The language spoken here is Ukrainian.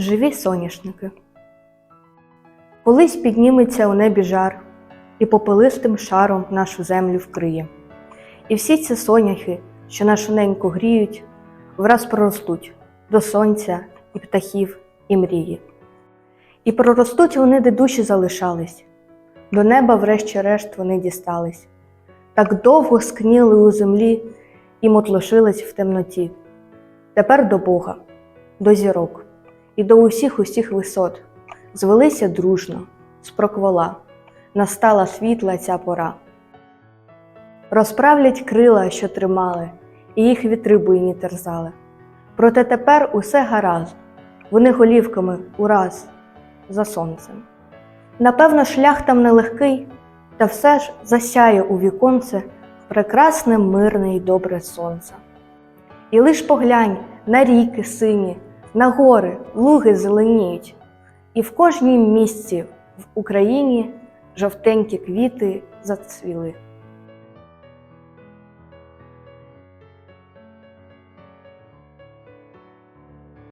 Живі соняшники. Колись підніметься у небі жар, і попелистим шаром нашу землю вкриє. І всі ці соняхи, що нашу неньку гріють, враз проростуть до сонця і птахів, і мрії. І проростуть вони, де душі залишались, до неба, врешті-решт, вони дістались. Так довго скніли у землі і мотлошились в темноті. Тепер до Бога, до зірок і до усіх усіх висот звелися дружно, спроквола, настала світла ця пора. Розправлять крила, що тримали, і їх вітри буйні терзали. Проте тепер усе гаразд, вони голівками ураз за сонцем. Напевно, шлях там нелегкий, та все ж засяє у віконце прекрасне, мирне й добре сонце. І лиш поглянь на ріки сині, на гори, луги зеленіють, і в кожній місці в Україні жовтенькі квіти зацвіли.